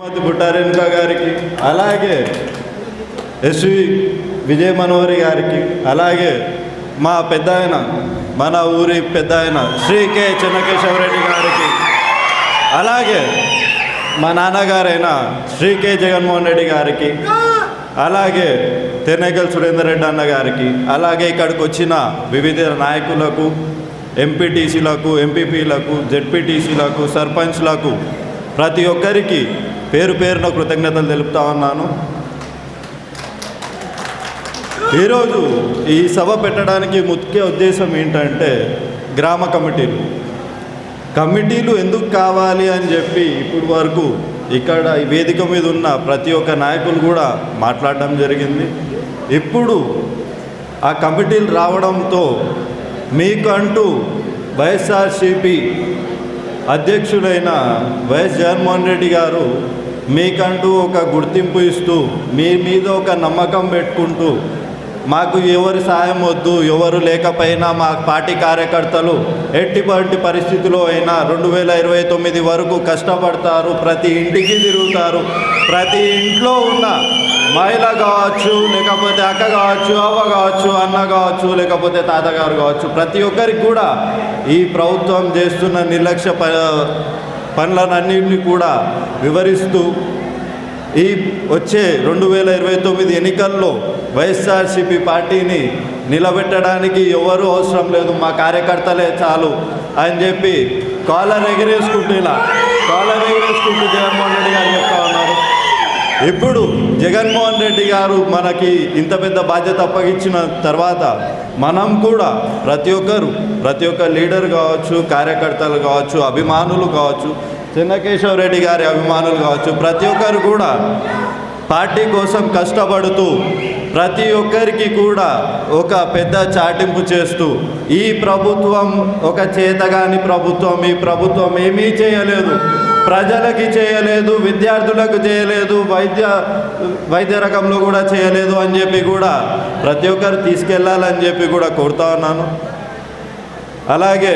శ్రీమతి బుట్టారెనుక గారికి అలాగే ఎస్వి విజయ మనోహరి గారికి అలాగే మా పెద్ద ఆయన మన ఊరి పెద్ద ఆయన శ్రీ కె చెన్నకేశవరెడ్డి గారికి అలాగే మా నాన్నగారైన శ్రీ కె జగన్మోహన్ రెడ్డి గారికి అలాగే తెనేకల్ సురేందర్ రెడ్డి అన్న గారికి అలాగే ఇక్కడికి వచ్చిన వివిధ నాయకులకు ఎంపీటీసీలకు ఎంపీపీలకు జెడ్పీటీసీలకు సర్పంచ్లకు ప్రతి ఒక్కరికి పేరు పేరున కృతజ్ఞతలు తెలుపుతా ఉన్నాను. ఈరోజు ఈ సభ పెట్టడానికి ముఖ్య ఉద్దేశం ఏంటంటే గ్రామ కమిటీలు. కమిటీలు ఎందుకు కావాలి అని చెప్పి ఇప్పుడు వరకు ఇక్కడ ఈ వేదిక మీద ఉన్న ప్రతి ఒక్క నాయకులు కూడా మాట్లాడడం జరిగింది. ఇప్పుడు ఆ కమిటీలు రావడంతో మీకంటూ వైఎస్ఆర్సిపి అధ్యక్షుడైన వైఎస్ జగన్మోహన్ రెడ్డి గారు మీకంటూ ఒక గుర్తింపు ఇస్తూ మీ మీద ఒక నమ్మకం పెట్టుకుంటూ మాకు ఎవరి సాయం వద్దు ఎవరు లేకపోయినా మా పార్టీ కార్యకర్తలు ఎట్టిపట్టి పరిస్థితిలో అయినా రెండు వేల ఇరవై తొమ్మిది వరకు కష్టపడతారు ప్రతి ఇంటికి తిరుగుతారు. ప్రతి ఇంట్లో ఉన్న మహిళ కావచ్చు లేకపోతే అక్క కావచ్చు అవ్వ కావచ్చు అన్న కావచ్చు లేకపోతే తాతగారు కావచ్చు ప్రతి ఒక్కరికి కూడా ఈ ప్రభుత్వం చేస్తున్న నిర్లక్ష్య ప పనులన్నింటినీ కూడా వివరిస్తూ ఈ వచ్చే రెండు వేల ఇరవై తొమ్మిది ఎన్నికల్లో వైఎస్ఆర్సీపీ పార్టీని నిలబెట్టడానికి ఎవరు అవసరం లేదు మా కార్యకర్తలే చాలు అని చెప్పి కాలర్ ఎగిరేసుకుంటూ ఇలా కాలర్ ఎగిరేసుకుంటూ జగన్మోహన్ రెడ్డి గారు చెప్తా ఉన్నారు. ఇప్పుడు జగన్మోహన్ రెడ్డి గారు మనకి ఇంత పెద్ద బాధ్యత అప్పగించిన తర్వాత మనం కూడా ప్రతి ఒక్కరు ప్రతి ఒక్క లీడర్ కావచ్చు కార్యకర్తలు కావచ్చు అభిమానులు కావచ్చు చిన్నకేశవ రెడ్డి గారి అభిమానులు కావచ్చు ప్రతి ఒక్కరు కూడా పార్టీ కోసం కష్టపడుతూ ప్రతి ఒక్కరికి కూడా ఒక పెద్ద చాటింపు చేస్తూ ఈ ప్రభుత్వం ఒక చేతగాని ప్రభుత్వం ఈ ప్రభుత్వం ఏమీ చేయలేదు. ప్రజలకి చేయలేదు విద్యార్థులకు చేయలేదు వైద్య వైద్య రకంలో కూడా చేయలేదు అని చెప్పి కూడా ప్రతి ఒక్కరు తీసుకెళ్ళాలని చెప్పి కూడా కోరుతా ఉన్నాను. అలాగే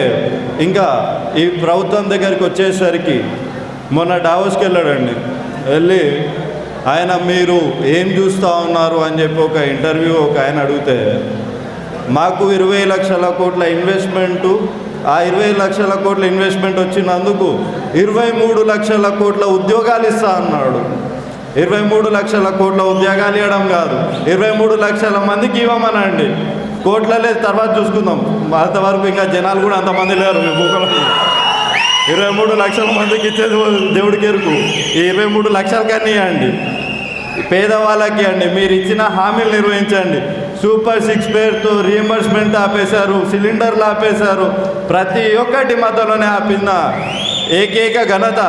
ఇంకా ఈ ప్రభుత్వం దగ్గరికి వచ్చేసరికి మొన్న డావోస్కి వెళ్ళాడండి. వెళ్ళి ఆయన మీరు ఏం చూస్తూ ఉన్నారు అని చెప్పి ఒక ఇంటర్వ్యూ ఒక ఆయన అడిగితే మాకు ఇరవై లక్షల కోట్ల ఇన్వెస్ట్మెంటు ఆ ఇరవై లక్షల కోట్ల ఇన్వెస్ట్మెంట్ వచ్చినందుకు ఇరవై మూడు లక్షల కోట్ల ఉద్యోగాలు ఇస్తా అన్నాడు. ఇరవై మూడు లక్షల కోట్ల ఉద్యోగాలు ఇవ్వడం కాదు. ఇరవై మూడు లక్షల మందికి ఇవ్వమనండి. కోట్లలే తర్వాత చూసుకుందాం. అంతవరకు ఇంకా జనాలు కూడా అంతమంది లేరు మీ ఇరవై మూడు లక్షల మందికి ఇచ్చేది దేవుడికి ఎరుకు. ఈ ఇరవై మూడు లక్షల కన్నా ఇవ్వండి. పేదవాళ్ళకి అండి మీరు ఇచ్చిన హామీలు నిర్వహించండి. సూపర్ సిక్స్ పేరుతో రీఎంబర్స్మెంట్ ఆపేశారు సిలిండర్లు ఆపేశారు. ప్రతి ఒక్కటి మధ్యలోనే ఆపిన ఏకైక ఘనత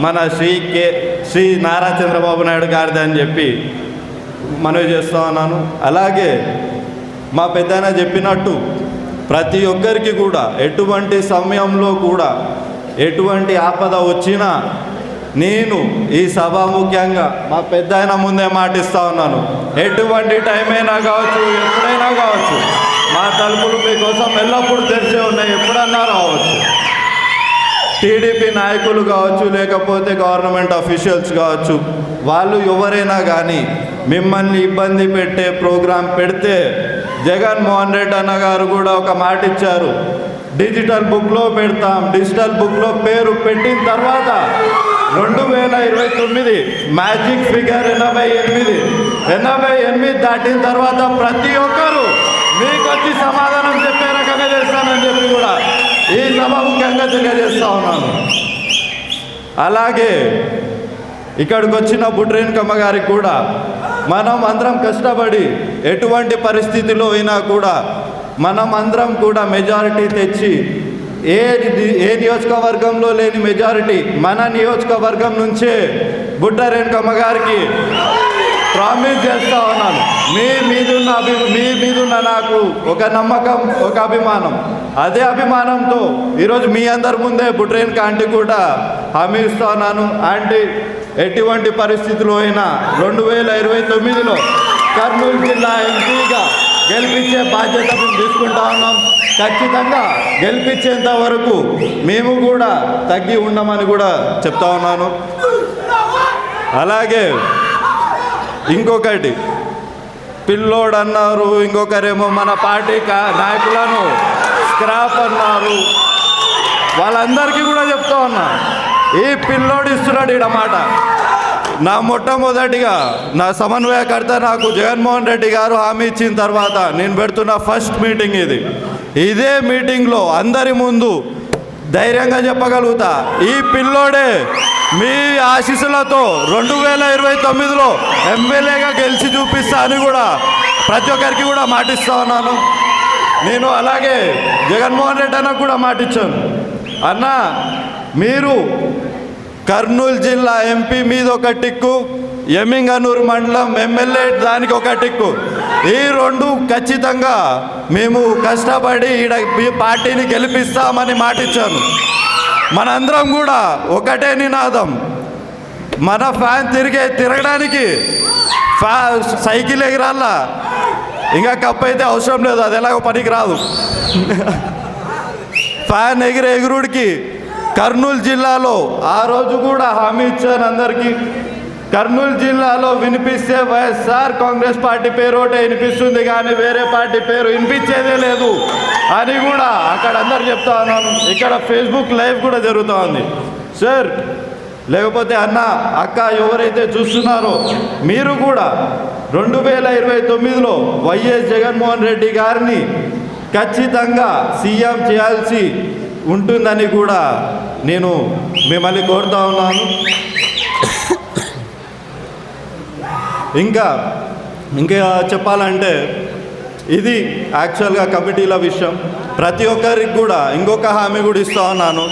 మన శ్రీ కే శ్రీ నారా చంద్రబాబు నాయుడు గారిది అని చెప్పి మనవి చేస్తూ ఉన్నాను. అలాగే మా పెద్దయిన చెప్పినట్టు ప్రతి ఒక్కరికి కూడా ఎటువంటి సమయంలో కూడా ఎటువంటి ఆపద వచ్చినా నేను ఈ సభ ముఖ్యంగా మా పెద్ద ముందే మాటిస్తా ఉన్నాను. ఎటువంటి టైం అయినా కావచ్చు ఎప్పుడైనా కావచ్చు మా తలుపులు మీకోసం ఎల్లప్పుడూ తెరిచే ఉన్నాయి ఎప్పుడన్నా రావచ్చు. టీడీపీ నాయకులు కావచ్చు లేకపోతే గవర్నమెంట్ అఫీషియల్స్ కావచ్చు వాళ్ళు ఎవరైనా కానీ మిమ్మల్ని ఇబ్బంది పెట్టే ప్రోగ్రాం పెడితే జగన్మోహన్ రెడ్డి అన్న గారు కూడా ఒక మాట ఇచ్చారు. డిజిటల్ బుక్లో పెడతాం డిజిటల్ బుక్లో పేరు పెట్టిన తర్వాత రెండు వేల ఇరవై తొమ్మిది మ్యాజిక్ ఫిగర్ ఎనభై ఎనిమిది ఎనభై ఎనిమిది దాటిన తర్వాత ప్రతి ఒక్కరూ మీకు వచ్చి సమాధానం చెప్పే రకంగా చేస్తానని చెప్పి కూడా ఈ సభ ముఖ్యంగా తెలియజేస్తా ఉన్నాను. అలాగే ఇక్కడికి వచ్చిన బుడ్రేణుకమ్మ గారికి కూడా మనం అందరం కష్టపడి ఎటువంటి పరిస్థితిలో అయినా కూడా మనం అందరం కూడా మెజారిటీ తెచ్చి ఏ ఏ నియోజకవర్గంలో లేని మెజారిటీ మన నియోజకవర్గం నుంచే బుడ్డ రేణుకమ్మ గారికి ప్రామిస్ చేస్తా ఉన్నాను. మీ మీదున్న అభి మీ మీదున్న నాకు ఒక నమ్మకం ఒక అభిమానం. అదే అభిమానంతో ఈరోజు మీ అందరి ముందే బుట్రేన్ ఆంటీ కూడా హామీ ఇస్తా ఉన్నాను. ఆంటీ ఎటువంటి పరిస్థితులు అయినా రెండు వేల ఇరవై తొమ్మిదిలో కర్నూలు జిల్లా ఎంపీగా గెలిపించే బాధ్యత మేము తీసుకుంటా ఉన్నాం. ఖచ్చితంగా గెలిపించేంత వరకు మేము కూడా తగ్గి ఉండమని కూడా చెప్తా ఉన్నాను. అలాగే ఇంకొకటి పిల్లోడు అన్నారు ఇంకొకరేమో మన పార్టీ కా- నాయకులను స్క్రాప్ అన్నారు. వాళ్ళందరికీ కూడా చెప్తా ఉన్నా ఈ పిల్లోడు ఇస్తున్నాడు ఈడ మాట. నా మొట్టమొదటిగా నా సమన్వయకర్త నాకు జగన్మోహన్ రెడ్డి గారు హామీ ఇచ్చిన తర్వాత నేను పెడుతున్న ఫస్ట్ మీటింగ్ ఇది. ఇదే మీటింగ్లో అందరి ముందు ధైర్యంగా చెప్పగలుగుతా. ఈ పిల్లోడే మీ ఆశీస్సులతో రెండు వేల ఇరవై తొమ్మిదిలో ఎమ్మెల్యేగా గెలిచి చూపిస్తా అని కూడా ప్రతి ఒక్కరికి కూడా మాటిస్తా ఉన్నాను. నేను అలాగే జగన్మోహన్ రెడ్డి అన్నకు కూడా మాటిచ్చాను. అన్న మీరు కర్నూలు జిల్లా ఎంపీ మీద ఒక టిక్కు ఎమ్మింగనూరు మండలం ఎమ్మెల్యే దానికి ఒక టిక్కు. ఈ రెండు ఖచ్చితంగా మేము కష్టపడి ఈడ మీ పార్టీని గెలిపిస్తామని మాటిచ్చాను. మనందరం కూడా ఒకటే నినాదం. మన ఫ్యాన్ తిరిగే తిరగడానికి ఫ్యా సైకిల్ ఎగిరాలా? ఇంకా కప్ అయితే అవసరం లేదు అది ఎలాగో పనికి రాదు. ఫ్యాన్ ఎగిరే ఎగురుడికి కర్నూలు జిల్లాలో ఆ రోజు కూడా హామీ ఇచ్చాను అందరికీ. కర్నూలు జిల్లాలో వినిపిస్తే వైఎస్ఆర్ కాంగ్రెస్ పార్టీ పేరు ఒకటే వినిపిస్తుంది కానీ వేరే పార్టీ పేరు వినిపించేదే లేదు. అని కూడా అక్కడ అందరు చెప్తా ఉన్నాను ఇక్కడ ఫేస్బుక్ లైవ్ కూడా జరుగుతూ ఉంది. సార్ లేకపోతే అన్న అక్క ఎవరైతే చూస్తున్నారో మీరు కూడా రెండు వేల ఇరవై తొమ్మిదిలో వైఎస్ జగన్మోహన్ రెడ్డి గారిని ఖచ్చితంగా సీఎం చేయాల్సి ఉంటుందని కూడా నేను మిమ్మల్ని కోరుతా ఉన్నాను. ఇంకా ఇంకా చెప్పాలంటే ఇది యాక్చువల్గా కమిటీల విషయం. ప్రతి ఒక్కరికి కూడా ఇంకొక హామీ కూడా ఇస్తా ఉన్నాను.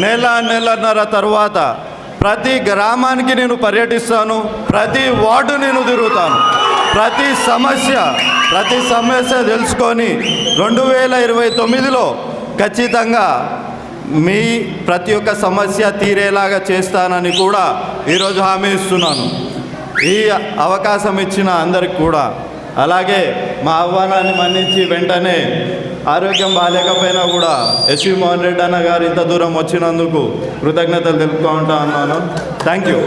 నెల నెలన్నర తర్వాత ప్రతి గ్రామానికి నేను పర్యటిస్తాను. ప్రతి వార్డు నేను తిరుగుతాను. ప్రతి సమస్య ప్రతి సమస్య తెలుసుకొని రెండు వేల ఇరవై తొమ్మిదిలో ఖచ్చితంగా మీ ప్రతి ఒక్క సమస్య తీరేలాగా చేస్తానని కూడా ఈరోజు హామీ ఇస్తున్నాను. ఈ అవకాశం ఇచ్చిన అందరికి కూడా అలాగే మా ఆహ్వానాన్ని మన్నించి వెంటనే ఆరోగ్యం బాగాలేకపోయినా కూడా ఎస్వి మోహన్ రెడ్డి అన్న గారు ఇంత దూరం వచ్చినందుకు కృతజ్ఞతలు తెలుపుకుంటా ఉన్నాను థ్యాంక్ యూ